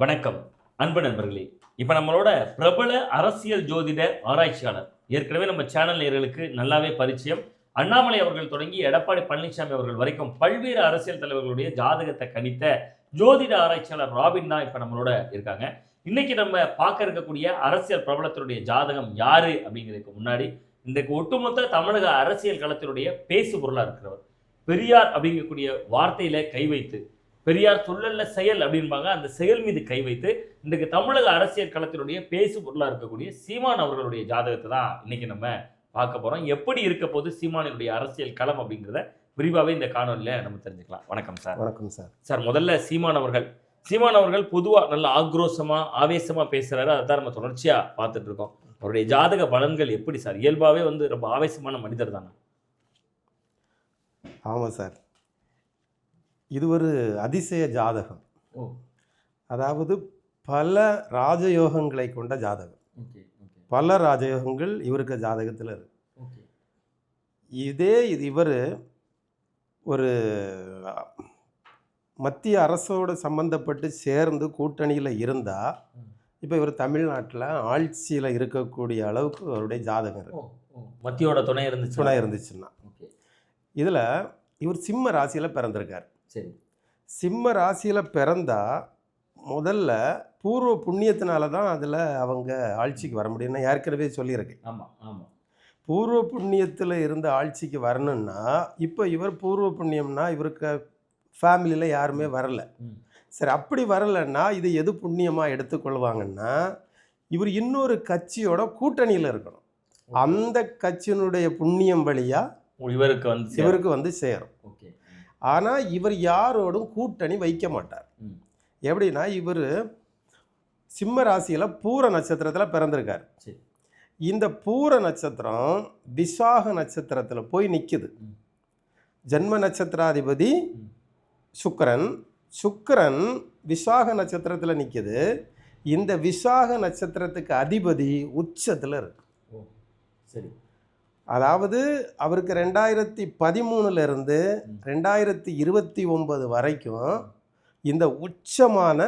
வணக்கம். அன்பு நண்பர்களே இப்போ நம்மளோட பிரபல அரசியல் ஜோதிட ஆராய்ச்சியாளர் ஏற்கனவே நம்ம சேனல் நேர்களுக்கு நல்லாவே பரிச்சயம் அண்ணாமலை அவர்கள் தொடங்கி எடப்பாடி பழனிசாமி அவர்கள் வரைக்கும் பல்வேறு அரசியல் தலைவர்களுடைய ஜாதகத்தை கணித்த ஜோதிட ஆராய்ச்சியாளர் ராபின் தான் இப்போ நம்மளோட இருக்காங்க. இன்னைக்கு நம்ம பார்க்க இருக்கக்கூடிய அரசியல் பிரபலத்தினுடைய ஜாதகம் யாரு அப்படிங்கிறதுக்கு முன்னாடி இன்றைக்கு ஒட்டுமொத்த தமிழக அரசியல் களத்தினுடைய பேசு பொருளாக இருக்கிறவர் பெரியார் அப்படிங்கக்கூடிய வார்த்தையில கை வைத்து பெரியார் சொல்லல்ல செயல் அப்படின்பாங்க அந்த செயல் மீது கை வைத்து இன்றைக்கு தமிழக அரசியல் களத்தினுடைய பேசு பொருளா இருக்கக்கூடிய சீமான் அவர்களுடைய ஜாதகத்தை தான் இன்னைக்கு நம்ம பார்க்க போறோம். எப்படி இருக்க போது சீமானினுடைய அரசியல் களம் அப்படிங்கிறத விரிவாகவே இந்த காணொலியில நம்ம தெரிஞ்சுக்கலாம். வணக்கம் சார். வணக்கம் சார். சார் முதல்ல சீமான் அவர்கள். சீமான் அவர்கள் பொதுவாக நல்ல ஆக்ரோஷமா ஆவேசமா பேசுறாரு. அதை தான் நம்ம தொடர்ச்சியா பார்த்துட்டு இருக்கோம். அவருடைய ஜாதக பலன்கள் எப்படி சார்? இயல்பாவே வந்து ரொம்ப ஆவேசமான மனிதர் தானே? ஆமாம் சார். இது ஒரு அதிசய ஜாதகம். அதாவது பல ராஜயோகங்களை கொண்ட ஜாதகம். பல ராஜயோகங்கள் இவருக்கு ஜாதகத்தில் இருக்கு. இதே இது இவர் ஒரு மத்திய அரசோடு சம்பந்தப்பட்டு சேர்ந்து கூட்டணியில் இருந்தால். இப்போ இவர் தமிழ்நாட்டில் ஆட்சியில் இருக்கக்கூடிய அளவுக்கு அவருடைய ஜாதகம் இருக்கு. மத்தியோட துணை இருந்துச்சு துணை இருந்துச்சுன்னா. இதில் இவர் சிம்ம ராசியில் பிறந்திருக்கார். சரி. சிம்ம ராசியில் பிறந்தா முதல்ல பூர்வ புண்ணியத்தினால தான் அதில் அவங்க ஆட்சிக்கு வர முடியும். நான் ஏற்கனவே சொல்லியிருக்கேன். ஆமா ஆமா. பூர்வ புண்ணியத்தில் இருந்து ஆட்சிக்கு வரணும்னா இப்போ இவர் பூர்வ புண்ணியம்னா இவருக்கு ஃபேமிலியில் யாருமே வரல. சரி அப்படி வரலைன்னா இது எது புண்ணியமாக எடுத்துக்கொள்வாங்கன்னா இவர் இன்னொரு கட்சியோட கூட்டணியில் இருக்கணும். அந்த கட்சியினுடைய புண்ணியம் வழியாக இவருக்கு வந்து. இவருக்கு வந்து சேரும். ஓகே. ஆனால் இவர் யாரோடும் கூட்டணி வைக்க மாட்டார். எப்படின்னா இவர் சிம்ம ராசியில் பூர நட்சத்திரத்தில் பிறந்திருக்கார். சரி. இந்த பூர நட்சத்திரம் விசாக நட்சத்திரத்தில் போய் நிற்குது. ஜென்ம நட்சத்திராதிபதி. சுக்கிரன் சுக்கிரன் விசாக நட்சத்திரத்தில் நிற்குது இந்த விசாக நட்சத்திரத்துக்கு அதிபதி உச்சத்தில் இருக்கு. சரி. அதாவது அவருக்கு ரெண்டாயிரத்தி பதிமூணுல இருந்து ம். ரெண்டாயிரத்தி இருபத்தி ஒன்பது வரைக்கும் இந்த உச்சமான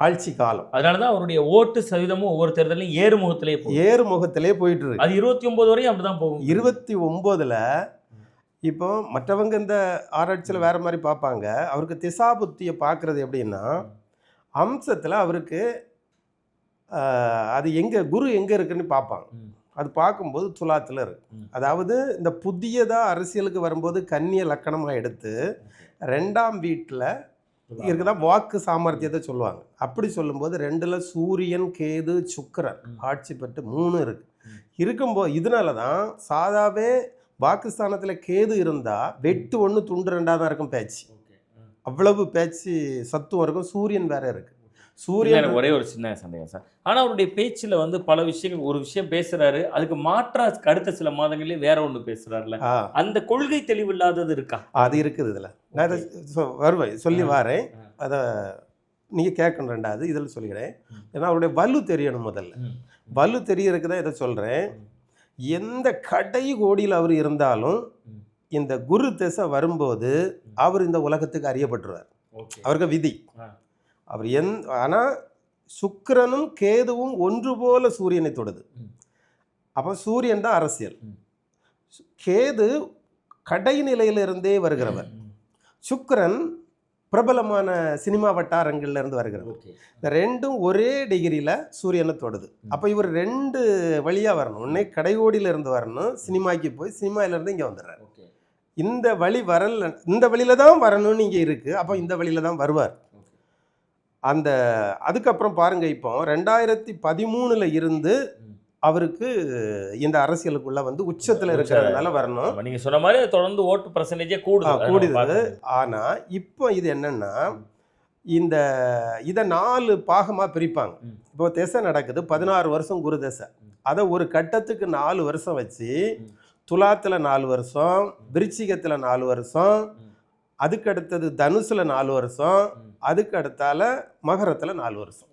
ஆட்சி காலம். அதனால தான் அவருடைய ஓட்டு சதவீதமும் ஒவ்வொரு தேர்தலையும் ஏறுமுகத்திலே ஏறுமுகத்திலே போயிட்டு இருக்கு அது இருபத்தி ஒன்பது வரையும் அப்படிதான் போகும். இருபத்தி ஒம்போதுல இப்போ மற்றவங்க இந்த ஆராய்ச்சியில் வேற மாதிரி பார்ப்பாங்க. அவருக்கு திசா புத்தியை பார்க்கறது எப்படின்னா அம்சத்தில் அவருக்கு அது எங்கே குரு எங்கே இருக்குன்னு பார்ப்பாங்க. அது பார்க்கும்போது துலாத்தில் இருக்கு. ம். அதாவது இந்த புதியதாக அரசியலுக்கு வரும்போது கன்னிய லக்கணமாக எடுத்து ரெண்டாம் வீட்டில் இருக்குதான் வாக்கு சாமர்த்தியத்தை சொல்லுவாங்க. அப்படி சொல்லும்போது ரெண்டில் சூரியன் கேது சுக்கிரன். ஆட்சி பெற்று மூணு இருக்கு. ம். இருக்கும்போது இதனால தான் சாதாவே பாகிஸ்தானத்தில் கேது இருந்தால் வெட்டு ஒன்று துண்டு ரெண்டாக தான் இருக்கும் பேச்சு. அவ்வளவு பேச்சு சத்துவம் இருக்கும். சூரியன் வேற இருக்கு. இல்ல, சூரியன் ஒரே ஒரு சின்ன சந்தேகம் சார். ஆனா அவருடைய பேச்சுல வந்து பல விஷயங்கள் ஒரு விஷயம் பேசுறாரு. அதுக்கு மாற்றா அடுத்த சில மாதங்களே வேற ஒண்ணு பேசுறாருல. ஆ, அந்த கொள்கை தெளிவு இல்லாதது இருக்கா? அது இருக்குது இதில். நான் வருவேன் சொல்லி. வாரேன். அதை நீங்கள் கேட்கணும் ரெண்டாவது. இதில் சொல்லிக்கிறேன் ம். ஏன்னா அவருடைய வலு தெரியணும் முதல்ல. வலு தெரியறதுக்கு தான் இதை சொல்கிறேன். எந்த கடை கோடியில் அவர் இருந்தாலும். இந்த குரு திசை வரும்போது அவர் இந்த உலகத்துக்கு அறியப்பட்டுருவார். அவருக்கு விதி. அவர் எந் ஆனால் சுக்கிரனும் கேதுவும் ஒன்று போல சூரியனை தொடுது. அப்போ சூரியன் தான் அரசியல். கேது கடைநிலையிலிருந்தே வருகிறவர். ம். சுக்கிரன் பிரபலமான சினிமா வட்டாரங்கள்ல இருந்து வருகிறவர். இந்த ரெண்டும் ஒரே டிகிரியில் சூரியனை தொடுது. அப்போ இவர் ரெண்டு வழியாக வரணும். ஒன்றே கடைகோடியில இருந்து வரணும் சினிமாக்கு போய் சினிமாயிலேருந்து இங்கே வந்துடுறாரு. இந்த வழி வரல இந்த வழியில தான் வரணும்னு இங்கே இருக்குது அப்போ இந்த வழியில தான் வருவார். அந்த அதுக்கப்புறம் பாருங்க இப்போ ரெண்டாயிரத்தி பதிமூணுல இருந்து. அவருக்கு இந்த அரசியலுக்குள்ள வந்து உச்சத்தில் இருக்கிறதுனால வரணும் ஆமா, நீங்க சொன்ன மாதிரி தொடர்ந்து ஓட்டு பர்சன்டேஜே கூடுது கூடுது. பார்க்கணும். ஆனா இப்போ இது என்னன்னா இந்த இதை நாலு பாகமா பிரிப்பாங்க. இப்போ திசை நடக்குது பதினாறு வருஷம் குரு திசை. அதை ஒரு கட்டத்துக்கு நாலு வருஷம் வச்சு. துலாத்துல நாலு வருஷம் விருச்சிகத்துல நாலு வருஷம். அதுக்கு அடுத்தது தனுசுல நாலு வருஷம். அதுக்கு அடுத்தால மகரத்துல நாலு வருஷம்.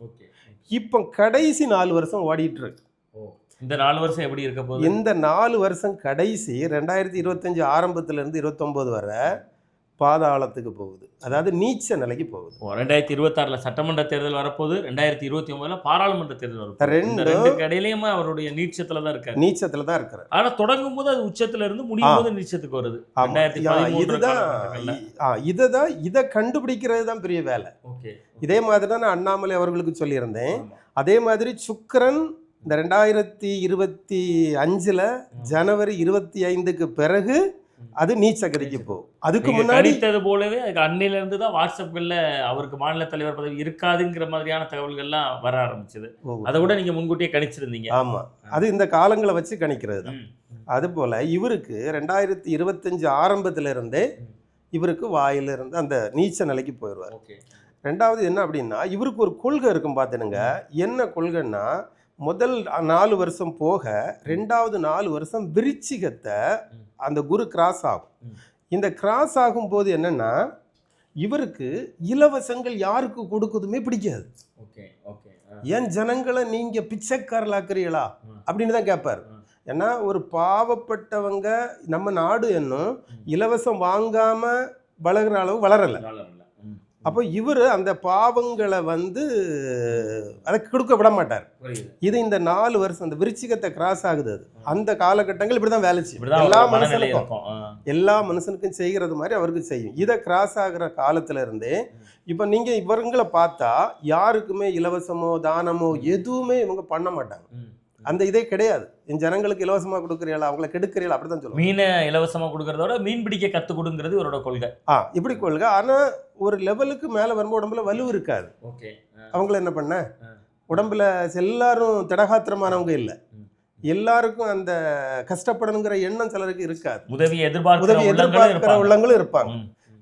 இப்போ கடைசி நாலு வருஷம் ஓடிட்டு இருக்கு இந்த நாலு வருஷம் எப்படி இருக்க போகுது? இந்த நாலு வருஷம் கடைசி ரெண்டாயிரத்தி இருபத்தஞ்சு ஆரம்பத்துல இருந்து இருபத்தொம்போது வரை பாதாளத்துக்கு போகுது. அதாவது நீச்ச நிலைக்கு போகுது. ரெண்டாயிரத்தி இருபத்தாறுல சட்டமன்ற தேர்தல் வரப்போகுது. ரெண்டாயிரத்தி இருபத்தி ஒன்பதுல பாராளுமன்ற தேர்தல் ரெண்டும் ரெண்டுக்கு இடையிலயுமே அவருடைய நீச்சத்துல தான் இருக்காரு. நீச்சத்துல தான் இருக்கிறார் ஆனா தொடங்கும் போது அது உச்சத்துல இருந்து முடியும் போது நீச்சத்துக்கு வருது. இதுதான் காலகட்டங்கள்ல. இ- ஆ, இதுதான் இதை கண்டுபிடிக்கிறது தான் பெரிய வேலை. ஓகே. இதே மாதிரி தான் நான் அண்ணாமலை அவர்களுக்கு சொல்லியிருந்தேன். அதே மாதிரி சுக்கிரன் இந்த ரெண்டாயிரத்தி இருபத்தி அஞ்சுல ஜனவரி இருபத்தி ஐந்துக்கு பிறகு அது நீச்சகதிக்கு போகும் அதுக்கு முன்னாடி போலவே அதுக்கு அன்னையில இருந்து தான் வாட்ஸ்அப்கள்ல அவருக்கு மாநில தலைவர் பதவி இருக்காதுங்கிற மாதிரியான தகவல்கள்லாம் வர ஆரம்பிச்சது. அதை கூட நீங்க முன்கூட்டியே கணிச்சிருந்தீங்க. ஆமா. அது இந்த காலங்களை வச்சு கணிக்கிறது தான். அதுபோல இவருக்கு ரெண்டாயிரத்தி இருபத்தஞ்சு ஆரம்பத்துல இருந்தே இவருக்கு வாயிலிருந்து அந்த நீச்ச நிலைக்கு போயிடுவார் ரெண்டாவது என்ன அப்படின்னா இவருக்கு ஒரு கொள்கை இருக்கும் பார்த்துனுங்க என்ன கொள்கைன்னா முதல் நாலு வருஷம் போக ரெண்டாவது நாலு வருஷம் விருச்சிகத்தை. அந்த குரு கிராஸ் ஆகும். இந்த கிராஸ் ஆகும்போது என்னன்னா இவருக்கு இலவசங்கள் யாருக்கு கொடுக்குதுமே பிடிக்காது ஏன் ஜனங்களை நீங்க பிச்சைக்காரலாக்குறீங்களா. அப்படின்னு தான் கேட்பார். ஏன்னா ஒரு பாவப்பட்டவங்க நம்ம நாடு என்னும். இலவசம் வாங்காம வளர்கிற அளவு வளரல அப்போ இவர் அந்த பாவங்களை வந்து அதை கொடுக்க விட மாட்டார் இது இந்த நாலு வருஷம் அந்த விருச்சிகத்தை கிராஸ் ஆகுது அது. அந்த காலகட்டங்கள் இப்படி தான் வேலை செய்யும். இப்படிதான் எல்லா மனுஷனுக்கும். எல்லா மனுஷனுக்கும் செய்கிறது மாதிரி அவருக்கு செய்யும். இதை கிராஸ் ஆகுற காலத்துல இருந்தே இப்போ நீங்க இவங்களை பார்த்தா யாருக்குமே இலவசமோ தானமோ எதுவுமே இவங்க பண்ண மாட்டாங்க. அந்த இதே கிடையாது. என் ஜனங்களுக்கு இலவசமா கொடுக்குறீங்களா? அவங்கள கெடுக்கிறீங்களா? அப்படிதான் சொல்லுவாங்க. மீனை இலவசமா கொடுக்கறதோட மீன் பிடிக்க கத்து கொடுங்கிறது இவரோட கொள்கை. ஆ இப்படி கொள்கை. ஆனா ஒரு லெவலுக்கு மேல வரும்போது உடம்புல வலு இருக்காது. ஓகே. அவங்கள என்ன பண்ண. உடம்புல எல்லாரும் திடகாத்திரமானவங்க இல்லை. எல்லாருக்கும் அந்த கஷ்டப்படணுங்கிற எண்ணம் சிலருக்கு இருக்காது. உதவி எதிர்பார்க்கிற உதவி எதிர்பார்க்கிற இருப்பாங்க. உள்ளங்களும் இருப்பாங்க.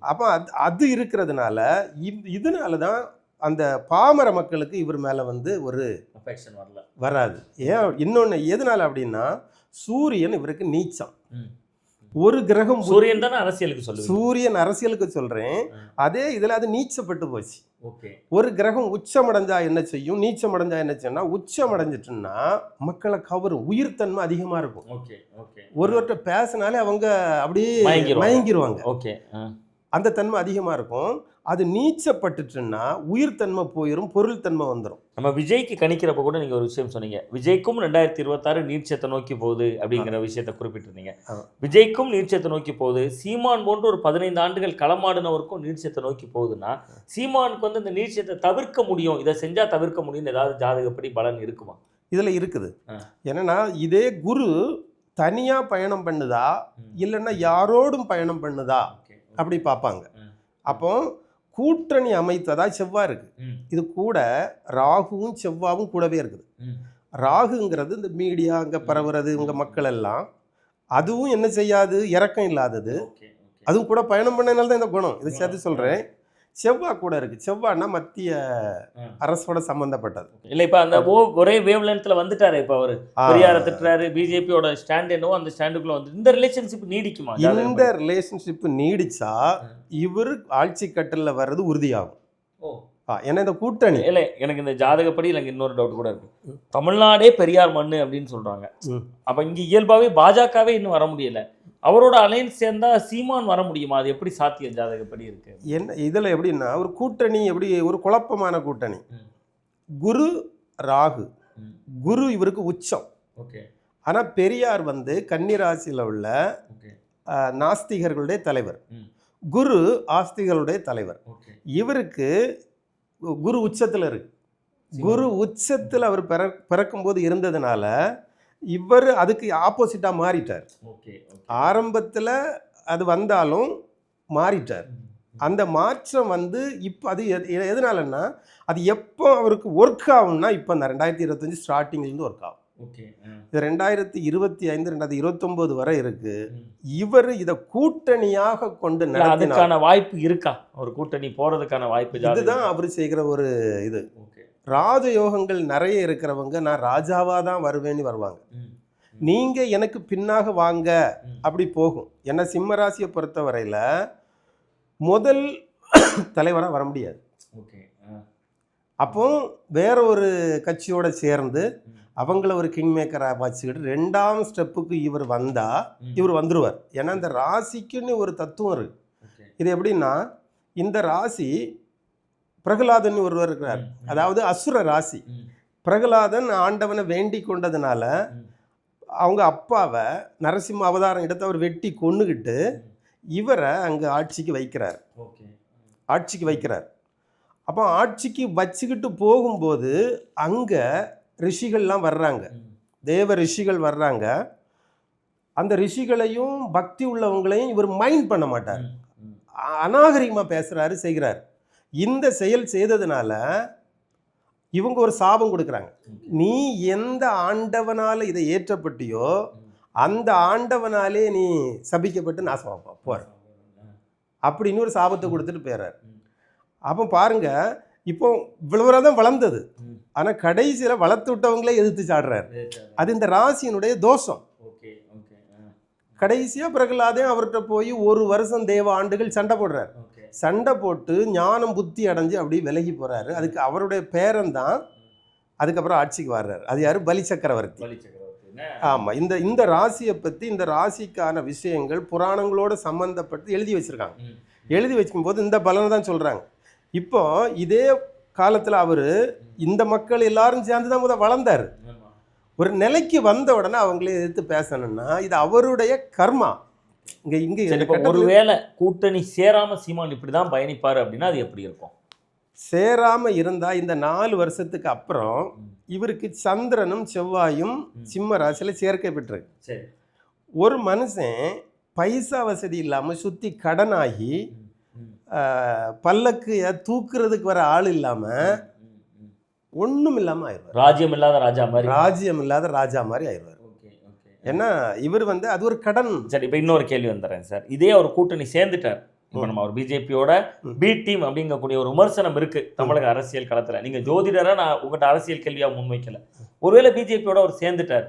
அப்போ அது அது இருக்கிறதுனால இதனால தான் அந்த பாமர மக்களுக்கு இவர் மேலே வந்து ஒரு Affection வரல. வராது. ஏன்? இன்னொன்று எதனால அப்படின்னா சூரியன் இவருக்கு நீச்சம். ஒரு கிரகம் சூரியன் தானே அரசியலுக்கு சொல்லுவீங்க? சூரியன் அரசியலுக்கு சொல்றேன். ம். அதே இதில் அது நீச்சப்பட்டு போச்சு. ஓகே. ஒரு கிரகம் உச்சமடைஞ்சா என்ன செய்யும்? நீச்சமடைஞ்சா என்ன செய்யும்னா உச்சமடைஞ்சிட்டுன்னா மக்களை கவரும். உயிர்த்தன்மை அதிகமாக இருக்கும். ஒருவர்கிட்ட பேசினாலே அவங்க அப்படியே. மயங்கிருவாங்க. ஓகே. அந்த தன்மை அதிகமாக இருக்கும். அது நீச்சப்பட்டுச்சுன்னா உயிர்த்தன்மை போயிடும் பொருள் தன்மை வந்துடும் நம்ம விஜய்க்கு கணிக்கிறப்ப கூட நீங்க ஒரு விஷயம் சொன்னீங்க. விஜய்க்கும் ரெண்டாயிரத்தி இருபத்தாறு நீட்சத்தை நோக்கி போகுது அப்படிங்கிற விஷயத்த குறிப்பிட்டிருந்தீங்க. விஜய்க்கும் நீட்சத்தை நோக்கி போகுது. சீமான் போன்ற ஒரு பதினைந்து ஆண்டுகள் களமாடினவருக்கும் நீட்சத்தை நோக்கி போகுதுன்னா சீமானுக்கு வந்து இந்த நீட்சத்தை தவிர்க்க முடியும். இதை செஞ்சா தவிர்க்க முடியும்னு ஏதாவது ஜாதகப்படி பலன் இருக்குமா? இதில் இருக்குது. என்னன்னா இதே குரு தனியாக பயணம் பண்ணுதா? இல்லைன்னா யாரோடும் பயணம் பண்ணுதா? அப்படி பார்ப்பாங்க. அப்போ கூட்டணி அமைத்ததா செவ்வாய் இருக்கு. இது கூட ராகுவும் செவ்வாவும் கூடவே இருக்குது. ராகுங்கிறது இந்த மீடியா அங்கே பரவுறது இவங்க மக்கள் எல்லாம். அதுவும் என்ன செய்யாது? இறக்கம் இல்லாதது. அதுவும் கூட பயணம் பண்ணனால தான் இந்த குணம். இதை சேர்த்து சொல்கிறேன் செவ்வாய் கூட இருக்கு. செவ்வாய்னா மத்திய. அரசோட சம்பந்தப்பட்டது. இல்ல இப்ப அந்த ஓ ஒரே வேவ் லென்த்ல வந்துட்டாரு இப்ப அவரு. பெரியார திட்டுறாரு பிஜேபியோட ஸ்டாண்ட் என்னவோ அந்த ஸ்டாண்டுக்குள்ள வந்து இந்த ரிலேஷன்ஷிப் நீடிக்குமா? இந்த? ரிலேஷன்ஷிப் நீடிச்சா. இவர் ஆட்சி கட்டலில் வர்றது உறுதியாகும். ஓ. ஏன்னா இந்த கூட்டணி. இல்ல எனக்கு இந்த ஜாதகப்படி எனக்கு இன்னொரு டவுட் கூட இருக்கு. தமிழ்நாடே பெரியார் மண்ணு அப்படின்னு சொல்றாங்க. அப்ப இங்க இயல்பாவே பாஜகவே இன்னும் வர முடியல. அவரோட அலையன்ஸ் சேர்ந்தா சீமான் வர முடியுமா? அது எப்படி சாத்தியம் ஜாதகப்படி இருக்கு? என்ன இதில் எப்படின்னா ஒரு கூட்டணி எப்படி ஒரு குழப்பமான கூட்டணி. குரு ராகு. குரு இவருக்கு உச்சம். ஓகே. ஆனால் பெரியார் வந்து கன்னிராசியில் உள்ள நாஸ்திகர்களுடைய தலைவர். குரு ஆஸ்திகளுடைய தலைவர். இவருக்கு குரு உச்சத்தில் இருக்கு. குரு உச்சத்தில் அவர் பிற பிறக்கும்போது இருந்ததுனால இவர் அதுக்கு ஆப்போசிட்டாக மாறிட்டார். ஆரம்பத்தில் அது வந்தாலும் மாறிட்டார். அந்த மாற்றம் வந்து இப்போ அது எது- எதனாலன்னா அது எப்போ அவருக்கு ஒர்க் ஆகும்னா இப்போ இந்த ரெண்டாயிரத்தி இருபத்தஞ்சி ஸ்டார்டிங்லேருந்து ஒர்க் ஆகும். ஓகே இது ரெண்டாயிரத்தி இருபத்தி ஐந்து ரெண்டாயிரத்தி இருபத்தொம்போது வரை இருக்கு. இவர் இதை கூட்டணியாக கொண்டு அதுக்கான வாய்ப்பு இருக்கா? ஒரு கூட்டணி போறதுக்கான வாய்ப்பு இதுதான் அவர் செய்கிற ஒரு இது. ஓகே. ராஜயோகங்கள் நிறைய இருக்கிறவங்க நான் ராஜாவாக தான் வருவேன்னு வருவாங்க. நீங்கள் எனக்கு பின்னாக வாங்க. அப்படி போகும். ஏன்னா சிம்ம ராசியை பொறுத்த வரையில் முதல் தலைவராக வர முடியாது. ஓகே அப்போ வேற ஒரு கட்சியோட சேர்ந்து அவங்கள ஒரு கிங் மேக்கராக வச்சுக்கிட்டு ரெண்டாம் ஸ்டெப்புக்கு இவர் வந்தா இவர் வந்துருவார். ஏன்னா இந்த ராசிக்குன்னு ஒரு தத்துவம் இருக்கு. ஓகே. இது எப்படின்னா இந்த ராசி பிரகலாதன் ஒருவர் இருக்கிறார். அதாவது அசுர ராசி. பிரகலாதன் ஆண்டவனை வேண்டி கொண்டதுனால. அவங்க அப்பாவை நரசிம்ம அவதாரம் எடுத்து அவர் வெட்டி கொன்னுகிட்டு இவரை அங்கே ஆட்சிக்கு வைக்கிறார். ஓகே. ஆட்சிக்கு வைக்கிறார். அப்போ ஆட்சிக்கு வச்சுக்கிட்டு போகும்போது அங்கே ரிஷிகள்லாம் வர்றாங்க. தேவ ரிஷிகள் வர்றாங்க. அந்த ரிஷிகளையும் பக்தி உள்ளவங்களையும் இவர் மைண்ட் பண்ண மாட்டார். அநாகரிகமாக பேசுகிறாரு செய்கிறார். இந்த செயல் செய்ததுனால இவங்க ஒரு சாபம் கொடுக்குறாங்க. நீ எந்த ஆண்டவனால இதை ஏற்றப்பட்டியோ அந்த ஆண்டவனாலே நீ சபிக்கப்பட்டு நாசமாப்பா போற. அப்படின்னு ஒரு சாபத்தை கொடுத்துட்டு போயிடுறாரு. அப்போ பாருங்க இப்போ இவ்வளவு தான் வளர்ந்தது. ஆனால் கடைசியில் வளர்த்து விட்டவங்களே எதிர்த்து சாடுறாரு. அது இந்த ராசியினுடைய தோஷம். கடைசியாக பிரகலாதே அவர்கிட்ட போய் ஒரு வருஷம் தேவ ஆண்டுகள் சண்டை போடுறாரு. சண்டை போட்டு ஞானம் புத்தி அடைஞ்சு அப்படியே விலகி போறாரு. அதுக்கு அவருடைய பேரன் தான் அதுக்கப்புறம் ஆட்சிக்கு வர்றாரு. அது யாரு? பலி சக்கரவர்த்தி? ஆமாம் இந்த இந்த ராசியை பற்றி இந்த ராசிக்கான விஷயங்கள் புராணங்களோட சம்மந்தப்பட்டு எழுதி வச்சிருக்காங்க. எழுதி வச்சுக்கும்போது இந்த பலனை தான் சொல்கிறாங்க இப்போ இதே காலத்தில் அவர் இந்த மக்கள் எல்லாரும் சேர்ந்து தான் முத வளர்ந்தார். ஒரு நிலைக்கு வந்த உடனே அவங்களே எதிர்த்து பேசணும்னா இது அவருடைய கர்மா. இங்கே இங்கே இப்போ ஒருவேளை கூட்டணி சேராம சீமான் இப்படிதான் பயணிப்பாரு அப்படின்னா அது எப்படி இருக்கும்? சேராமல் இருந்தால் இந்த நாலு வருஷத்துக்கு அப்புறம் இவருக்கு சந்திரனும் செவ்வாயும். சிம்ம ராசியில் சேர்க்கை சரி. ஒரு மனுஷன் பைசா வசதி இல்லாமல் சுற்றி கடனாகி பல்லக்கு தூக்குறதுக்கு வர ஆள் இல்லாமல் ம், ம். ஒன்றும் இல்லாமல் ஆயிடுவார். ராஜ்யம் இல்லாத ராஜா மாதிரி. ராஜ்யம் இல்லாத ராஜா மாதிரி ஆயிடுவார். ஏன்னா இவர் வந்து அது ஒரு கடன். சரி இப்போ இன்னொரு கேள்வி வந்துடுறேன் சார். இதே ஒரு கூட்டணி சேர்ந்துட்டார். இப்போ நம்ம ஒரு பிஜேபியோட. பி டீம் அப்படிங்கக்கூடிய ஒரு விமர்சனம் இருக்கு தமிழக அரசியல் களத்துல. நீங்க ஜோதிடரா நான் உங்கள்கிட்ட அரசியல் கேள்வியா முன்வைக்கல. ஒருவேளை பிஜேபியோட அவர் சேர்ந்துட்டார்.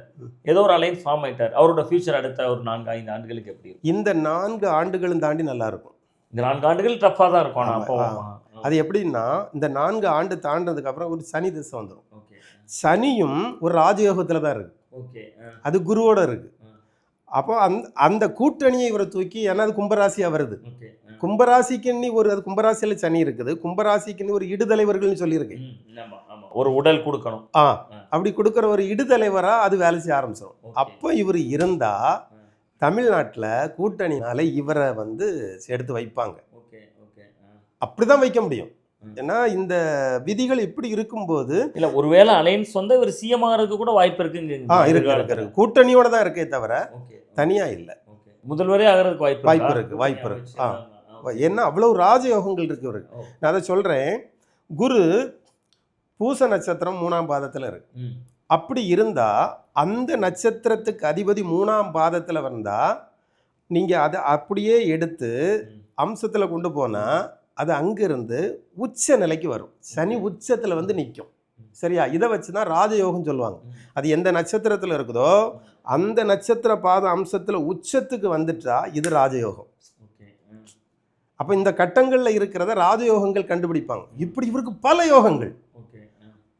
ஏதோ ஒரு அலைன்ஸ் ஃபார்ம் ஆயிட்டார் அவரோட ஃபியூச்சர் அடுத்த ஒரு நான்கு ஐந்து ஆண்டுகளுக்கு எப்படி இந்த நான்கு ஆண்டுகளும் தாண்டி நல்லா இருக்கும். இந்த நான்கு ஆண்டுகள் டஃப்பாக தான் இருக்கும் நான் ஆமா, அப்போ. அது எப்படின்னா இந்த நான்கு ஆண்டு தாண்டதுக்கு அப்புறம் ஒரு சனி திசை வந்துடும் சனியும் ஒரு ராஜயோகத்தில் தான் இருக்கு. அது குருவோட இருக்கு. அப்போ அந்த அந்த கூட்டணியை இவரை தூக்கி ஏன்னா அது கும்பராசியாக வருது. கும்பராசிக்குன்னு ஒரு அது கும்பராசியில் சனி இருக்குது. கும்பராசிக்குன்னு ஒரு இடுதலைவர்கள்னு சொல்லியிருக்கு. ஒரு உடல் கொடுக்கணும். ஆ. அப்படி கொடுக்குற ஒரு இடுதலைவரா அது வேலை செய்ய ஆரம்பிச்சிடும். அப்போ இவர் இருந்தா தமிழ்நாட்டில் கூட்டணினால இவரை வந்து எடுத்து வைப்பாங்க. ஓகே ஓகே அப்படிதான் வைக்க முடியும். ஏன்னா இந்த விதிகள் இப்படி இருக்கும்போது இல்ல ஒருவேளை அலைன்ஸ் வந்து இவர் சிஎம் ஆகிறதுக்கு கூட வாய்ப்பு இருக்குங்க ஆ இருக்கு இருக்கு இருக்கு. கூட்டணியோட தான் இருக்கே தவிர தனியா இல்லை. முதல்வரே ஆகிறதுக்கு வாய்ப்பு வாய்ப்பு இருக்கா? இருக்கு, வாய்ப்பு இருக்கு. ஆ. ஏன்னா அவ்வளவு ராஜயோகங்கள் இருக்கு இவருக்கு. ஓ. நான் அதை சொல்றேன். குரு பூச நட்சத்திரம் மூணாம் பாதத்துல இருக்கு. அப்படி இருந்தா அந்த நட்சத்திரத்துக்கு அதிபதி மூணாம் பாதத்துல வந்தா நீங்க அதை அப்படியே எடுத்து. அம்சத்துல கொண்டு போனா அது அங்கிருந்து உச்ச நிலைக்கு வரும். சனி உச்சத்துல வந்து நிற்கும் சரியா? இதை வச்சு தான் ராஜயோகம் சொல்லுவாங்க. அது எந்த நட்சத்திரத்தில் இருக்குதோ அந்த நட்சத்திர பாத அம்சத்தில் உச்சத்துக்கு வந்துட்டா இது ராஜயோகம். அப்போ இந்த கட்டங்களில் இருக்கிறத ராஜயோகங்கள் கண்டுபிடிப்பாங்க. இப்படி இவருக்கு பல யோகங்கள்.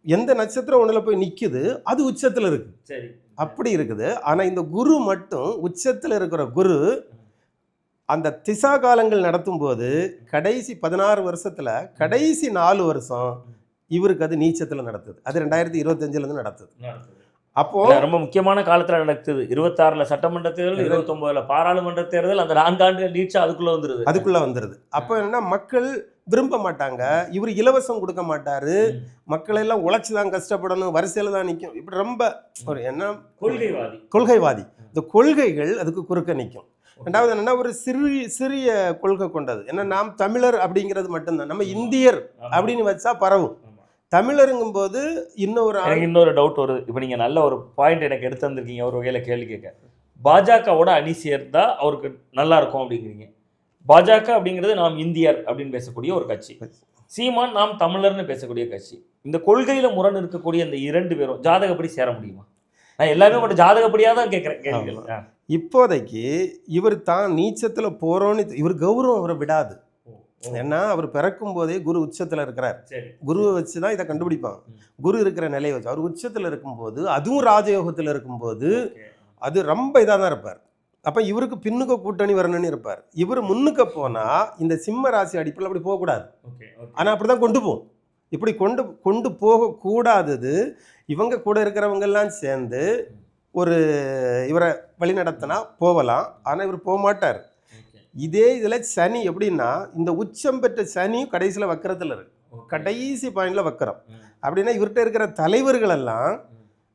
எந்த நட்சத்திரம் ஒன்றில் போய் நிற்குது அது உச்சத்தில் இருக்கு. சரி. அப்படி இருக்குது. ஆனால் இந்த குரு மட்டும் உச்சத்தில் இருக்கிற குரு அந்த திசா காலங்கள் நடத்தும் போது கடைசி பதினாறு வருஷத்துல கடைசி நாலு வருஷம் இவருக்கு அது நீச்சத்தில் நடத்துது அது ரெண்டாயிரத்தி இருபத்தஞ்சிலேருந்து நடத்துது. அப்போ ரொம்ப முக்கியமான காலத்துல நடக்குது. இருபத்தாறுல சட்டமன்ற தேர்தல் இருபத்தொன்பதுல பாராளுமன்ற தேர்தல் அந்த நான்கு ஆண்டுகள் நீட்சா அதுக்குள்ள வந்துருது. அதுக்குள்ள வந்துருது. அப்போ என்ன மக்கள் விரும்ப மாட்டாங்க. இவர் இலவசம் கொடுக்க மாட்டாரு. மக்கள் எல்லாம் உழைச்சி தான் கஷ்டப்படணும். வரிசையில் தான் நிற்கும் இப்படி ரொம்ப ஒரு என்ன கொள்கைவாதி. கொள்கைவாதி. இந்த கொள்கைகள் அதுக்கு குறுக்க நிற்கும் ரெண்டாவது என்னன்னா ஒரு சிறிய சிறிய கொள்கை கொண்டது. ஏன்னா நாம் தமிழர் அப்படிங்கிறது மட்டும்தான். நம்ம இந்தியர். அப்படின்னு வச்சா பரவும். தமிழருங்கும் போது இன்னொரு எனக்கு இன்னொரு டவுட் வருது. இப்போ நீங்க நல்ல ஒரு பாயிண்ட் எனக்கு எடுத்து வந்திருக்கீங்க ஒரு வகையில கேள்வி கேட்க. பாஜகவோட அணி சேர்ந்தா அவருக்கு நல்லா இருக்கும் அப்படிங்கிறீங்க. பாஜக அப்படிங்கிறது நாம் இந்தியர் அப்படின்னு பேசக்கூடிய ஒரு கட்சி. சீமான் நாம் தமிழர்னு பேசக்கூடிய கட்சி. இந்த கொள்கையில முரண் இருக்கக்கூடிய இந்த இரண்டு பேரும் ஜாதகப்படி சேர முடியுமா? நான் எல்லாமே உங்களோட ஜாதகப்படியா தான் கேட்கிறேன். இப்போதைக்கு இவர் தான் நீச்சத்துல போறோன்னு இவர் கௌரவம் அவரை விடாது. ஏன்னா அவர் பிறக்கும் போதே குரு உச்சத்துல இருக்கிறார். குருவை வச்சு தான் இதை கண்டுபிடிப்பாங்க. குரு இருக்கிற நிலையை வச்சு அவர் உச்சத்தில் இருக்கும்போது அதுவும் ராஜயோகத்தில் இருக்கும்போது. அது ரொம்ப இதாக தான் இருப்பார். அப்போ இவருக்கு பின்னுக்க கூட்டணி வரணும்னு இருப்பார். இவர் முன்னுக்க போனால் இந்த சிம்ம ராசி அடிப்பில் அப்படி போகக்கூடாது. ஆனால் அப்படி தான் கொண்டு போகும். இப்படி கொண்டு கொண்டு போகக்கூடாதது. இவங்க கூட இருக்கிறவங்கெல்லாம் சேர்ந்து ஒரு இவரை வழிநடத்தினா போகலாம். ஆனால் இவர் போக மாட்டார் இதே இதில் சனி எப்படின்னா இந்த உச்சம் பெற்ற சனியும் கடைசியில் வக்கரத்தில் இருக்கு. கடைசி பாயிண்டில் வக்கரம். அப்படின்னா இவர்கிட்ட இருக்கிற தலைவர்கள் எல்லாம்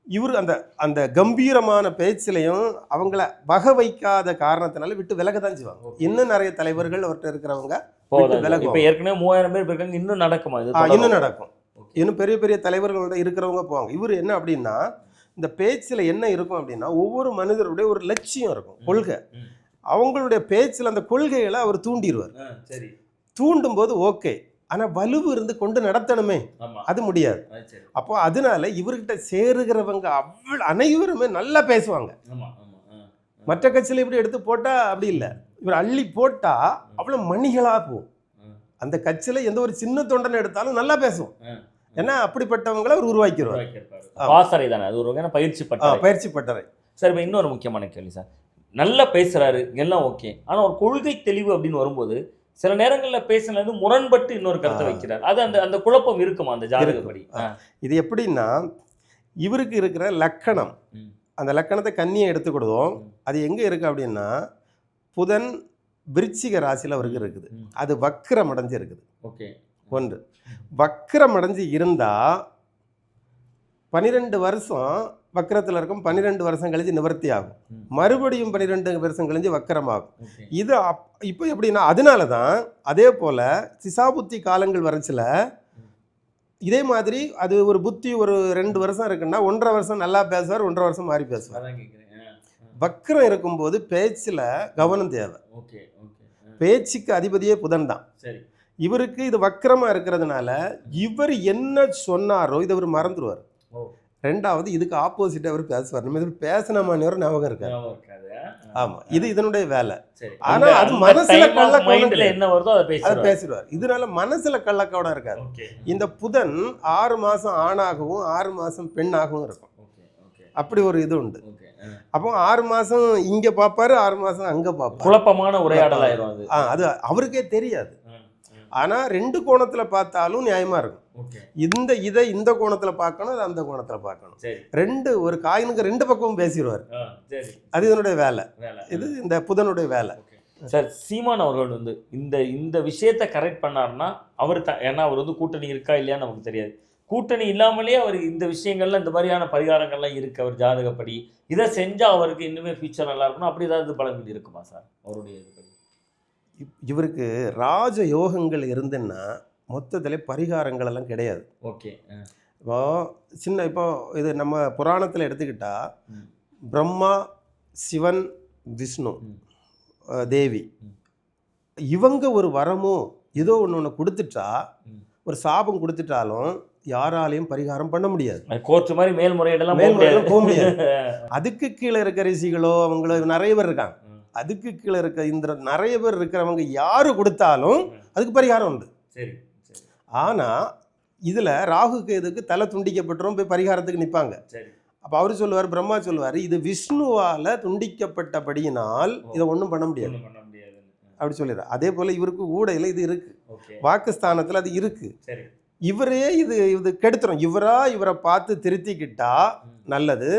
இவர் அந்த அந்த கம்பீரமான பேச்சிலையும் அவங்கள வகை வைக்காத காரணத்தினால விட்டு விலக தான் செய்வாங்க. இன்னும் நிறைய தலைவர்கள் அவர்கிட்ட இருக்கிறவங்க போதும் விலகுவோம். இப்போ ஏற்கனவே மூவாயிரம் பேர் இருக்காங்க இன்னும் நடக்குமா இது இன்னும்? நடக்கும். இன்னும் பெரிய பெரிய தலைவர்களோட இருக்கிறவங்க போவாங்க இவர் என்ன அப்படின்னா இந்த பேச்சில் என்ன இருக்கும் அப்படின்னா ஒவ்வொரு மனிதருடைய ஒரு லட்சியம் இருக்கும். கொள்கை. அவங்களுடைய பேச்சில் அந்த கொள்கைகளை அவர் தூண்டிடுவார் சரி தூண்டும் போது ஓகே ஆனால் வலுவு இருந்து கொண்டு நடத்தணுமே அது முடியாது அப்போ அதனால இவர்கிட்ட சேருகிறவங்க அவ்வளோ அனைவருமே நல்லா பேசுவாங்க. மற்ற கட்சியில் இப்படி எடுத்து போட்டா அப்படி இல்லை இவர் அள்ளி போட்டா அவ்வளோ மணிகளா போகும். அந்த கட்சியில் எந்த ஒரு சின்ன தொண்டனை எடுத்தாலும் நல்லா பேசும் ஆ. ஏன்னா அப்படிப்பட்டவங்கள அவர் உருவாக்கிடுவார். பாசறை தானே அது ஒரு வகையான பயிற்சி பட்டறை பயிற்சி பட்டறை சார் இப்போ இன்னொரு முக்கியமான கேள்வி சார் நல்லா பேசுறாரு எல்லாம் ஓகே ஆனா ஒரு கொள்கை தெளிவு அப்படின்னு வரும்போது சில நேரங்கள்ல பேசுனது முரண்பட்டு இன்னொரு கருத்தை. வைக்கிறார் அது அந்த அந்த குழப்பம் இருக்குமா அந்த ஜாதகப்படி. இது எப்படின்னா இவருக்கு இருக்கிற லக்கணம். அந்த லக்கணத்தை கன்னியை எடுத்துக்கிடுவோம். அது எங்கே இருக்குது அப்படின்னா புதன் விருச்சிக ராசியில் அவருக்கு இருக்குது. அது வக்ரம் அடைஞ்சு இருக்குது. ஓகே. ஒன்று. வக்ரம் அடைஞ்சு இருந்தால் பன்னிரெண்டு வருஷம் வக்ரத்தில் இருக்கும் பன்னிரெண்டு வருஷம் கழிஞ்சு நிவர்த்தி ஆகும். மறுபடியும் பன்னிரெண்டு வருஷம் கழிஞ்சு வக்கரமாகும். ஓகே. இது அப் இப்போ எப்படின்னா அதனால தான் அதே போல் சிசாபுத்தி காலங்கள் வரச்சில் இதே மாதிரி அது ஒரு புத்தி ஒரு ரெண்டு வருஷம் இருக்குன்னா ஒன்றரை வருஷம் நல்லா பேசுவார் ஒன்றரை வருஷம் மாறி பேசுவார். வக்ரம் இருக்கும்போது பேச்சில் கவனம் தேவை. ஓகே. பேச்சுக்கு அதிபதியே புதன் தான். சரி. இவருக்கு இது வக்கரமாக இருக்கிறதுனால இவர் என்ன சொன்னாரோ இதை இவர் மறந்துடுவார் ரெண்டாவது இதுக்கு ஆப்போசிட் அவர் பேசுவார். நம்ம இது பேசினமான ஞாபகம் இருக்காது ஞாபகம் இருக்காது? ஆமா. இது இதனுடைய வேலை. ஆனா அது மனசுல கிடையாது. என்ன வருதோ அதை அதை பேசிடுவார். இதனால மனசுல கள்ளக்கவடம் இருக்காது. இந்த புதன் ஆறு மாசம் ஆணாகவும் ஆறு மாசம் பெண்ணாகவும் இருக்கும். அப்படி ஒரு இது உண்டு. அப்போ ஆறு மாசம் இங்க பார்ப்பாரு ஆறு மாசம் அங்க பார்ப்பாரு குழப்பமான உரையாடல் ஆயிரும் அது. ஆ, அது அவருக்கே தெரியாது. ஆ, ஆ. ஆனா ரெண்டு கோணத்துல பார்த்தாலும் நியாயமா இருக்கும். இந்த இதை இந்த கோணத்துல பார்க்கணும் அது அந்த கோணத்துல பார்க்கணும். ரெண்டு ஒரு காயினுக்கு ரெண்டு பக்கமும் பேசிடுவார். அது இதனுடைய வேலை. இது இந்த புதனுடைய வேலை. சார் சீமான் அவர்கள் வந்து இந்த இந்த விஷயத்தை கரெக்ட் பண்ணாருன்னா அவர் த ஏன்னா அவர் வந்து கூட்டணி இருக்கா இல்லையான்னு நமக்கு தெரியாது. கூட்டணி இல்லாமலே அவர் இந்த விஷயங்கள்ல இந்த மாதிரியான பரிகாரங்கள்லாம் இருக்கு அவர் ஜாதகப்படி. இதை செஞ்சா அவருக்கு இன்னுமே ஃபியூச்சர் நல்லா இருக்கணும் அப்படி ஏதாவது பலன்கள் இருக்குமா சார்? அவருடைய இவருக்கு ராஜ யோகங்கள் இருந்துன்னா மொத்தத்தில் பரிகாரங்கள் எல்லாம் கிடையாது. ஓகே இப்போ சின்ன இப்போ இது நம்ம புராணத்தில் எடுத்துக்கிட்டா ம். பிரம்மா சிவன் விஷ்ணு தேவி. இவங்க ஒரு வரமோ ஏதோ ஒன்று ஒன்று கொடுத்துட்டா. ஒரு சாபம் கொடுத்துட்டாலும் யாராலையும் பரிகாரம் பண்ண முடியாது. கோர்ட் மாதிரி மேல்முறையீடெல்லாம் போக முடியாது. அதுக்கு கீழே இருக்க ரிஷிகளோ அவங்களோ நிறைய பேர் இருக்காங்க. அதுக்கு கீழே இருக்க இந்த நிறைய பேர் இருக்கிறவங்க யாரு கொடுத்தாலும் அதுக்கு பரிகாரம் உண்டு. சரி ஆனால் இதில் ராகு கேதுக்கு தலை துண்டிக்கப்பட்டுரும் போய் பரிகாரத்துக்கு நிற்பாங்க அப்போ அவர் சொல்லுவார் பிரம்மா சொல்லுவார் இது விஷ்ணுவால் துண்டிக்கப்பட்டபடியினால் இதை ஒன்றும் பண்ண முடியாது. அப்படி சொல்லிடுறார். அதே போல் இவருக்கு ஊடையில் இது இருக்குது வாக்குஸ்தானத்தில் அது இருக்குது சரி. இவரே இது இது கெடுத்துரும். இவரா இவரை பார்த்து திருத்திக்கிட்டா. நல்லது.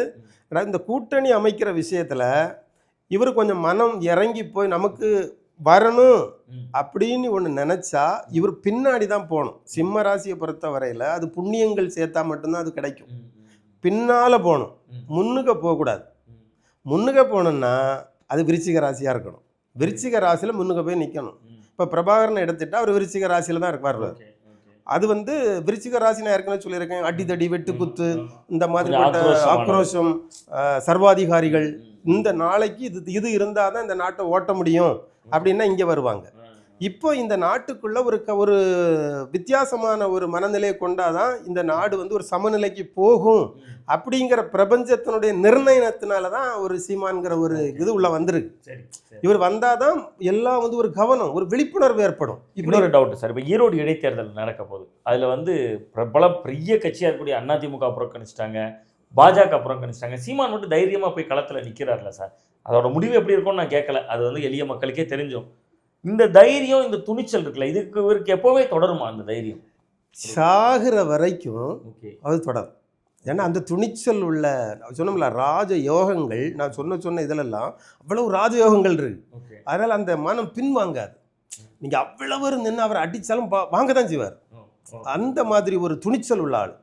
இந்த கூட்டணி அமைக்கிற விஷயத்தில் இவர் கொஞ்சம் மனம் இறங்கி போய் நமக்கு வரணும். அப்படின்னு ஒன்று நினச்சா இவர் பின்னாடி தான் போகணும். சிம்ம ராசியை பொறுத்த வரையில் அது புண்ணியங்கள் சேர்த்தா மட்டும்தான் அது கிடைக்கும். பின்னால் போகணும். முன்னுக்க போகக்கூடாது. முன்னுக்க போகணுன்னா அது விருச்சிக ராசியாக இருக்கணும். விருச்சிக ராசியில் முன்னுக்க போய் நிற்கணும். இப்போ பிரபாகரனை எடுத்துட்டா அவர் விருச்சிக ராசியில் தான் இருப்பார். அது வந்து விருச்சிக ராசி நான் ஏற்கனவே சொல்லியிருக்கேன் அடிதடி வெட்டு குத்து ஆமா. இந்த மாதிரி கொஞ்சம் ஆக்ரோஷமானது. ஆக்ரோஷம் சர்வாதிகாரிகள். இந்த நாளைக்கு இது இது இருந்தால் தான் இந்த நாட்டை ஓட்ட முடியும் அப்படின்னா இங்கே வருவாங்க இப்போ இந்த நாட்டுக்குள்ள ஒரு க ஒரு வித்தியாசமான ஒரு மனநிலையை கொண்டாதான் இந்த நாடு வந்து ஒரு சமநிலைக்கு போகும். அப்படிங்கிற பிரபஞ்சத்தினுடைய நிர்ணயத்தினால தான் ஒரு சீமான்கிற ஒரு இது உள்ள வந்திருக்கு. இவர் வந்தாதான் எல்லாம் வந்து ஒரு கவனம் ஒரு விழிப்புணர்வு ஏற்படும். இப்படி இன்னொரு டவுட் சார் இப்போ ஈரோடு இடைத்தேர்தல் நடக்க போகுது. அதில் வந்து பிரபல பெரிய கட்சியாக இருக்கக்கூடிய அதிமுக புறக்கணிச்சிட்டாங்க பாஜக புறக்கணிச்சிட்டாங்க. சீமான் மட்டும் தைரியமா போய் களத்துல நிக்கிறார்ல சார் அதோட முடிவு எப்படி இருக்கும்னு நான் கேட்கல அது வந்து எளிய மக்களுக்கே தெரிஞ்சும். இந்த தைரியம் இந்த துணிச்சல் இருக்குல்ல இதுக்கு இவருக்கு எப்போவே தொடருமா அந்த தைரியம்? சாகிற வரைக்கும் அது தொடரும் ஏன்னா அந்த துணிச்சல் உள்ள சொன்னோம்ல ராஜ யோகங்கள் நான் சொன்ன சொன்ன இதிலெல்லாம் அவ்வளவு ராஜ யோகங்கள் இருக்கு. அதனால் அந்த மனம் பின்வாங்காது. நீங்கள் அவ்வளவு நின்று அவரை அடித்தாலும் வாங்க தான் செய்வார். அந்த மாதிரி ஒரு துணிச்சல் உள்ள ஆள்.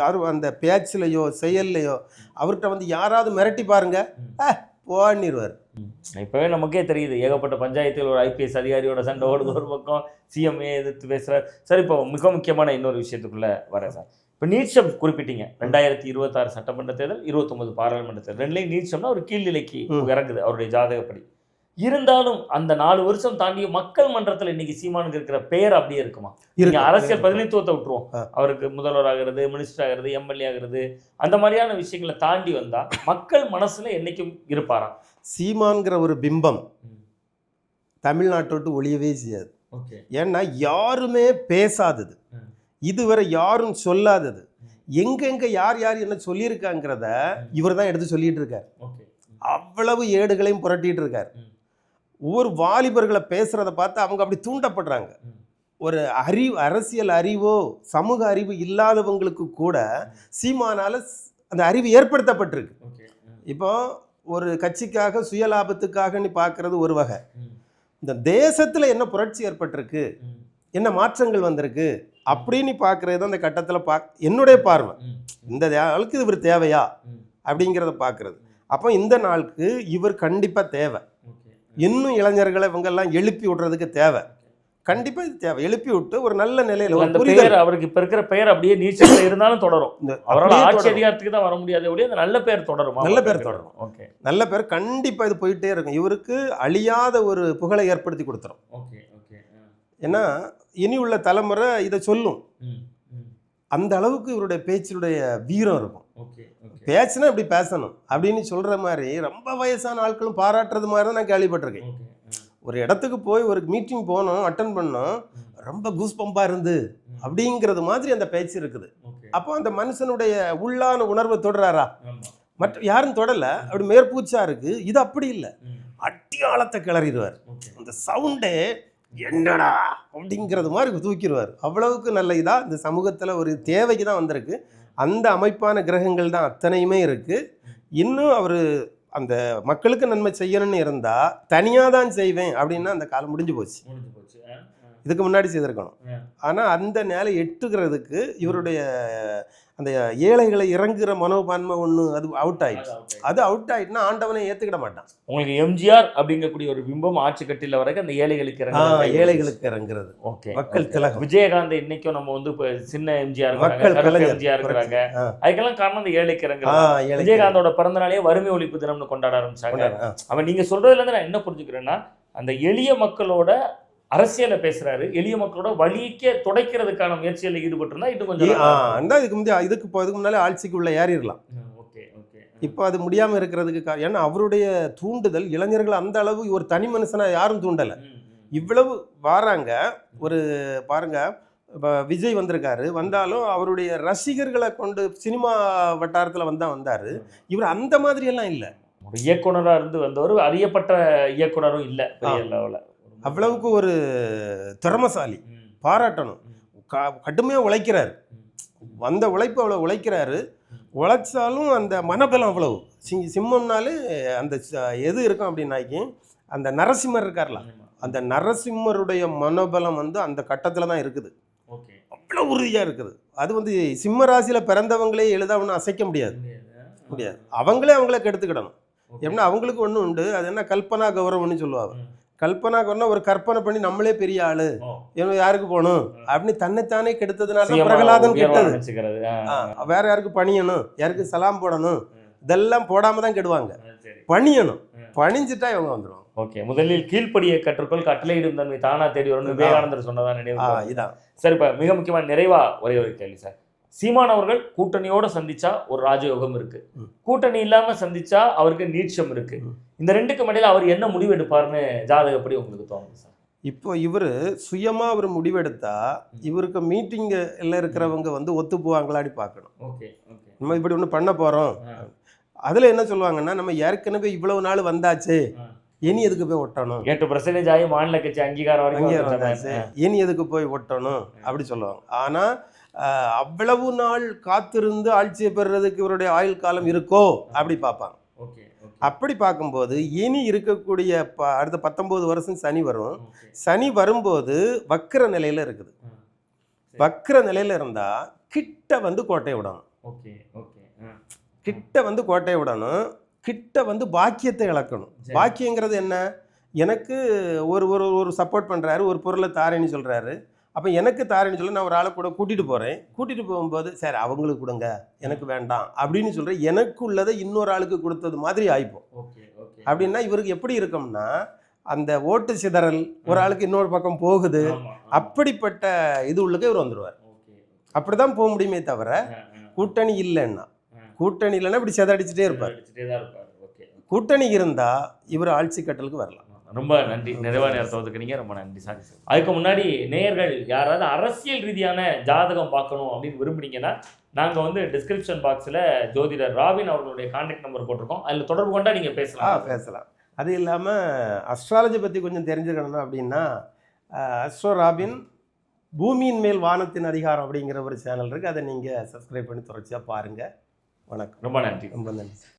யாரும் அந்த பேச்சிலையோ செயல்லையோ அவர்கிட்ட வந்து யாராவது மிரட்டி பாருங்க. போன்னிடுவார் இப்பவே நமக்கே தெரியுது ஏகப்பட்ட பஞ்சாயத்தில் ஒரு ஐபிஎஸ் அதிகாரியோட சண்டை ஓடுது ஒரு பக்கம் சிஎம்ஏ எதிர்த்து பேசுறாரு. சார் இப்போ மிக முக்கியமான இன்னொரு விஷயத்துக்குள்ள வரேன் சார். இப்போ நீட்சம் குறிப்பிட்டீங்க ரெண்டாயிரத்தி இருபத்தாறு சட்டமன்ற தேர்தல் இருபத்தொன்பது பாராளுமன்ற தேர்தல். ரெண்டுலையும் நீட்சம்னா ஒரு கீழ்நிலைக்கு. இறங்குது அவருடைய ஜாதகப்படி. இருந்தாலும் அந்த நாலு வருஷம் தாண்டிய மக்கள் மன்றத்துல இன்னைக்கு சீமானுக்கு இருக்கிற பெயர் அப்படியே இருக்குமா? நீங்க அரசியல் பிரதிநிதித்துவத்தை விட்டுருவோம். அவருக்கு முதல்வர் ஆகிறது மினிஸ்டர் ஆகிறது எம்எல்ஏ ஆகிறது அந்த மாதிரியான விஷயங்களை தாண்டி வந்தா மக்கள் மனசுல என்னைக்கும் இருப்பாராம். சீமான்கிற ஒரு பிம்பம் தமிழ்நாட்டை விட்டு ஒளியவே செய்யாது. ஓகே. ஏன்னா யாருமே பேசாதது. இதுவரை யாரும் சொல்லாதது. எங்கெங்க யார் யார் என்ன சொல்லியிருக்காங்கிறத இவர் தான் எடுத்து சொல்லிட்டு இருக்கார். அவ்வளவு ஏடுகளையும் புரட்டிட்டு இருக்கார். ஒவ்வொரு வாலிபர்களை பேசுறத பார்த்து அவங்க அப்படி தூண்டப்படுறாங்க. ஒரு அறிவு அரசியல் அறிவோ சமூக அறிவு இல்லாதவங்களுக்கு கூட சீமானால அந்த அறிவு ஏற்படுத்தப்பட்டிருக்கு. இப்போ ஒரு கட்சிக்காக சுயலாபத்துக்காக நீ பார்க்கறது ஒரு வகை. இந்த தேசத்துல என்ன புரட்சி ஏற்பட்டிருக்கு? என்ன மாற்றங்கள் வந்திருக்கு? அப்படின்னு பார்க்கறது தான் இந்த கட்டத்தில் பா என்னுடைய பார்வை. இந்த ஆளுக்கு இவர் தேவையா? அப்படிங்கிறத பார்க்கறது. அப்போ இந்த நாளுக்கு இவர் கண்டிப்பாக தேவை. இன்னும் இளைஞர்களை இவங்கெல்லாம் எழுப்பி விடுறதுக்கு தேவை. கண்டிப்பாக இது தேவை. எழுப்பி விட்டு ஒரு நல்ல நிலையில் அந்த பெயர் அவருக்கு இப்ப இருக்கிற பெயர் அப்படியே நீச்சல் இருந்தாலும் தொடரும். அவரால் ஆட்சி. அதிகாரத்துக்கு தான் வர முடியாது ஒழிய அந்த நல்ல பேர் தொடரும். நல்ல பேர் தொடரும். ஓகே. நல்ல பேர் கண்டிப்பாக இது போயிட்டே இருக்கும். இவருக்கு அழியாத ஒரு புகழை ஏற்படுத்தி கொடுத்துரும். Okay okay. ஏன்னா இனி உள்ள தலைமுறை இதை சொல்லும். அந்த அளவுக்கு இவருடைய பேச்சினுடைய வீரம் இருக்கும். பேச்சுனா இப்படி பேசணும் அப்படின்னு சொல்கிற மாதிரி ரொம்ப வயசான ஆட்களும் பாராட்டுறது மாதிரி தான் நான் கேள்விப்பட்டிருக்கேன். ஒரு இடத்துக்கு போய் ஒரு மீட்டிங் போனோம் அட்டன் பண்ணோம் ரொம்ப கூஸ் பம்பா இருந்து அப்படிங்கிறது மாதிரி அந்த பேச்சு இருக்குது. அப்போ அந்த மனுஷனுடைய உள்ளான உணர்வை தொடராரா ஆமா. மற்ற யாரும் தொடல அப்படி மேற்பூச்சா இருக்கு. இது அப்படி இல்லை. அட்டியாளத்தை கிளறிடுவார். அந்த சவுண்டே என்னடா அப்படிங்கிறது மாதிரி தூக்கிடுவார். அவ்வளவுக்கு நல்ல இதா இந்த சமூகத்தில் ஒரு தேவைக்கு தான் வந்திருக்கு. அந்த அமைப்பான கிரகங்கள் தான் அத்தனையுமே இருக்கு இன்னும் அவர் அந்த மக்களுக்கு நன்மை செய்யணும்னு இருந்தா தனியாக தான் செய்வேன் அப்படின்னா அந்த காலம் முடிஞ்சு போச்சு. இதுக்கு முன்னாடி செய்திருக்கணும். ஆனால் அந்த நிலை எட்டுகிறதுக்கு இவருடைய அந்த ஏழைகளை இறங்குற மனோபான்மை ஒன்று அது அவுட் ஆயிடுச்சு. அது அவுட் ஆயிட்டுனா ஆண்டவனை ஏற்றுக்கிட மாட்டான். உங்களுக்கு எம்ஜிஆர் அப்படிங்கக்கூடிய ஒரு பிம்பம் ஆட்சி கட்டில வரைக்கும் அந்த ஏழைகளுக்கு ஆ, இறங்குறது. ஏழைகளுக்கு இறங்குறது. ஓகே மக்கள் திலகம். விஜயகாந்த் இன்னைக்கும் நம்ம வந்து இப்ப சின்ன எம்ஜிஆர் மக்கள் எம்ஜிஆர் இருக்கிறாங்க. அதுக்கெல்லாம் காரணம் அந்த ஏழைக்கு ஏழைக்கு விஜயகாந்தோட பிறந்த நாளே வறுமை ஒழிப்பு தினம்னு கொண்டாட ஆரம்பிச்சாங்க. அவன் நீங்க சொல்றதுல இருந்து நான் என்ன புரிஞ்சுக்கிறேன்னா அந்த எளிய மக்களோட அரசியலை பேசுறாரு. எளிய மக்களோட வழிக்கே துடைக்கிறதுக்கான முயற்சியில் ஈடுபட்டிருந்தா இன்னும் கொஞ்சம் இதுக்கு முந்தைய இதுக்கு இப்போ இதுக்கு முன்னாலே ஆட்சிக்கு உள்ள ஏறிடலாம் ஓகே ஓகே. இப்போ அது முடியாமல் இருக்கிறதுக்கு ஏன்னா அவருடைய தூண்டுதல் இளைஞர்கள் அந்த அளவு ஒரு தனி மனுஷனை யாரும் தூண்டலை. இவ்வளவு வாராங்க. ஒரு பாருங்க இப்போ விஜய் வந்திருக்காரு. வந்தாலும் அவருடைய ரசிகர்களை கொண்டு சினிமா வட்டாரத்தில் வந்தா வந்தார். இவர் அந்த மாதிரி எல்லாம் இல்லை. ஒரு இயக்குனரா இருந்து வந்தவர் அறியப்பட்ட இயக்குனரும் இல்ல பெரிய லெவல அவ்வளவுக்கு ஒரு திறமசாலி. பாராட்டணும். க- கடுமையா உழைக்கிறாரு. வந்த உழைப்பு அவ்வளோ உழைக்கிறாரு. உழைச்சாலும் அந்த மனபலம் அவ்வளவு. சி சிம்மம்னாலே அந்த எது இருக்கும் அப்படின்னாக்கி அந்த நரசிம்மர் இருக்கார்ல அந்த நரசிம்மருடைய மனோபலம் வந்து அந்த கட்டத்தில் தான் இருக்குது. ஓகே. அவ்வளோ உறுதியாக இருக்குது. அது வந்து சிம்ம ராசியில் பிறந்தவங்களே எளிதா ஒன்றும் அசைக்க முடியாது. முடியாது. அவங்களே அவங்கள கெடுத்துக்கிடணும். எப்படின்னா அவங்களுக்கு ஒன்று உண்டு. அது என்ன கல்பனா கௌரவம்னு சொல்லுவாங்க. கல்பனா கௌரவம் ஒரு கற்பனை பண்ணி நம்மளே பெரிய ஆளு. யாருக்கு போகணும்? அப்படின்னு தன்னைத்தானே கெடுத்ததுனால தான் பிரகலாதன் கெட்டது. வேற யாருக்கு பணியணும்? யாருக்கு சலாம் போடணும்? இதெல்லாம் போடாம தான் கெடுவாங்க. பணியணும். பணிஞ்சிட்டா இவங்க வந்துருவாங்க. ஓகே. முதலில் கீழ்ப்படியை கற்றுக்கொள் கட்டளையிடும் தன்மை தானா தேடி வரும்னு விவேகானந்தர் சொன்னதா நினைவு. இதான். சரி இப்ப மிக முக்கியமான நிறைவா ஒரே ஒரு கேள்வி சார். சீமான் அவர்கள் கூட்டணியோட சந்திச்சா ஒரு ராஜயோகம் இருக்கு. கூட்டணி இல்லாம சந்திச்சா அவருக்கு நீட்சம் இருக்கு. இந்த ரெண்டுக்கு இடையில அவர் என்ன முடிவு எடுப்பாருன்னு ஜாதகப்படி உங்களுக்கு தோணுது சார் இப்போ இவர் சுயமா ஒரு முடிவெடுத்தா இவருக்கு மீட்டிங்ல இருக்கிறவங்க வந்து ஒத்து போவாங்களாடி பார்க்கணும் ஓகே ஓகே நம்ம இப்படி ஒன்று பண்ண போகிறோம். அதில் என்ன சொல்லுவாங்கன்னா நம்ம ஏற்கனவே இவ்வளவு நாள் வந்தாச்சு. இனி எதுக்கு போய் ஒட்டணும்? எட்டு பர்சன்டேஜ் ஆகி மாநில கட்சி அங்கீகாரம் வரைக்கும் அங்கே வந்துட்ட வந்தாச்சு மாதிரி. இனி எதுக்கு போய் ஒட்டணும்? அப்படி சொல்லுவாங்க. ஆனால் அவ்வளவு நாள் காத்திருந்து ஆட்சியை பெறுறதுக்கு இவருடைய ஆயுள் காலம் இருக்கோ? அப்படி பார்ப்பாங்க. அப்படி பார்க்கும்போது இனி இருக்கக்கூடிய ப அடுத்த பத்தொம்போது வருஷம் சனி வரும். சனி வரும்போது வக்ர நிலையில் இருக்குது. ஆ. வக்ர நிலையில் இருந்தால் கிட்ட வந்து கோட்டை விடணும். கிட்ட வந்து கோட்டை விடணும். கிட்ட வந்து பாக்கியத்தை இழக்கணும். பாக்கியங்கிறது என்ன? எனக்கு ஒரு ஒரு ஒரு சப்போர்ட் பண்ணுறாரு ஒரு பொருளை தாரேன்னு சொல்கிறாரு அப்போ எனக்கு தாரேன்னு சொல்லி நான் ஒரு ஆளை கூட கூட்டிகிட்டு போகிறேன் கூட்டிகிட்டு போகும்போது சரி அவங்களுக்கு கொடுங்க. எனக்கு வேண்டாம். அப்படின்னு சொல்கிறேன் எனக்கு உள்ளதை இன்னொரு ஆளுக்கு கொடுத்தது மாதிரி ஆயிப்போம். அப்படின்னா இவருக்கு எப்படி இருக்கும்னா அந்த ஓட்டு சிதறல் ஒரு ஆளுக்கு இன்னொரு பக்கம் போகுது. அப்படிப்பட்ட இது உள்ளுக்கு இவர் வந்துடுவார் அப்படி தான் போக முடியுமே தவிர. கூட்டணி இல்லைன்னா. கூட்டணி இல்லைன்னா இப்படி சிதறடிச்சிட்டே இருப்பார். இருப்பாரு. ஓகே. கூட்டணி இருந்தால் இவர் ஆட்சி கட்டலுக்கு வரலாம். ரொம்ப நன்றி. நிறைவான நேரத்தை ஒதுக்குனீங்க. ரொம்ப நன்றி சார். அதுக்கு முன்னாடி நேயர்கள் யாராவது அரசியல் ரீதியான ஜாதகம் பார்க்கணும் அப்படின்னு விரும்புனீங்கன்னா நாங்கள் வந்து டிஸ்கிரிப்ஷன் பாக்ஸில் ஜோதிடர் ராபின் அவர்களுடைய கான்டாக்ட் நம்பர் போட்டிருக்கோம். அதில் தொடர்பு கொண்டா நீங்கள் பேசலாம். பேசலாம். அது இல்லாமல் அஸ்ட்ராலஜி பற்றி கொஞ்சம் தெரிஞ்சுக்கணும் அப்படின்னா அஸ்ட்ரோ ராபின் பூமியின் மேல் வானத்தின் அதிகாரம் அப்படிங்கிற ஒரு சேனல் இருக்குது அதை நீங்கள் சப்ஸ்கிரைப் பண்ணி தொடர்ச்சியாக பாருங்கள் வணக்கம். ரொம்ப நன்றி. ரொம்ப நன்றி.